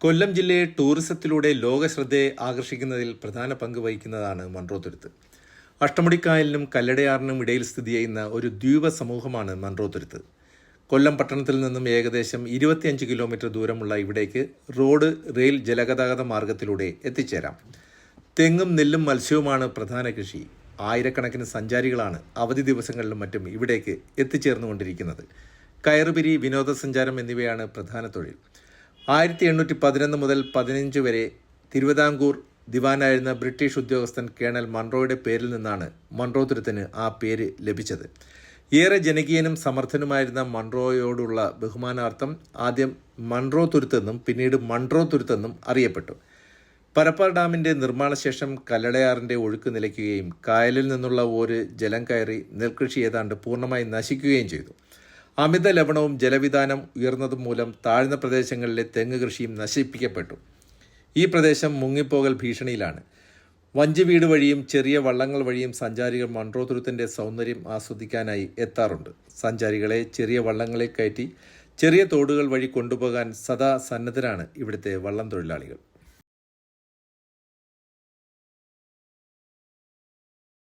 കൊല്ലം ജില്ലയെ ടൂറിസത്തിലൂടെ ലോകശ്രദ്ധയെ ആകർഷിക്കുന്നതിൽ പ്രധാന പങ്ക് വഹിക്കുന്നതാണ് മൺട്രോത്തുരുത്ത് അഷ്ടമുടിക്കായലിനും കല്ലടയാറിനും ഇടയിൽ സ്ഥിതി ചെയ്യുന്ന ഒരു ദ്വീപ സമൂഹമാണ് മൺട്രോത്തുരുത്ത് കൊല്ലം പട്ടണത്തിൽ നിന്നും ഏകദേശം ഇരുപത്തിയഞ്ച് കിലോമീറ്റർ ദൂരമുള്ള ഇവിടേക്ക് റോഡ് റെയിൽ ജലഗതാഗത മാർഗത്തിലൂടെ എത്തിച്ചേരാം. തെങ്ങും നെല്ലും മത്സ്യവുമാണ് പ്രധാന കൃഷി. ആയിരക്കണക്കിന് സഞ്ചാരികളാണ് അവധി ദിവസങ്ങളിലും മറ്റും ഇവിടേക്ക് എത്തിച്ചേർന്നുകൊണ്ടിരിക്കുന്നത്. കയറുപിരി വിനോദസഞ്ചാരം എന്നിവയാണ് പ്രധാന തൊഴിൽ. ആയിരത്തി എണ്ണൂറ്റി പതിനൊന്ന് മുതൽ പതിനഞ്ച് വരെ തിരുവിതാംകൂർ ദിവാനായിരുന്ന ബ്രിട്ടീഷ് ഉദ്യോഗസ്ഥൻ കേണൽ മൺറോയുടെ പേരിൽ നിന്നാണ് മൺറോതുരത്തിന് തുരുത്തിന് ആ പേര് ലഭിച്ചത്. ഏറെ ജനകീയനും സമർത്ഥനുമായിരുന്ന മൺറോയോടുള്ള ബഹുമാനാർത്ഥം ആദ്യം മൺറോ തുരുത്തെന്നും പിന്നീട് മൺട്രോ തുരുത്തെന്നും അറിയപ്പെട്ടു. പരപ്പാർ ഡാമിന്റെ നിർമ്മാണശേഷം കല്ലടയാറിന്റെ ഒഴുക്ക് നിലയ്ക്കുകയും കായലിൽ നിന്നുള്ള ഒരു ജലം കയറി നെൽകൃഷി ഏതാണ്ട് പൂർണമായി നശിക്കുകയും ചെയ്തു. അമിത ലവണവും ജലവിധാനം ഉയർന്നതും മൂലം താഴ്ന്ന പ്രദേശങ്ങളിലെ തെങ്ങ് കൃഷിയും നശിപ്പിക്കപ്പെട്ടു. ഈ പ്രദേശം മുങ്ങിപ്പോകൽ ഭീഷണിയിലാണ്. വഞ്ചി വീട് വഴിയും ചെറിയ വള്ളങ്ങൾ വഴിയും സഞ്ചാരികൾ മൺട്രോ തുരുത്തിന്റെ സൗന്ദര്യം ആസ്വദിക്കാനായി എത്താറുണ്ട്. സഞ്ചാരികളെ ചെറിയ വള്ളങ്ങളെ കയറ്റി ചെറിയ തോടുകൾ വഴി കൊണ്ടുപോകാൻ സദാ സന്നദ്ധരാണ് ഇവിടുത്തെ വള്ളം തൊഴിലാളികൾ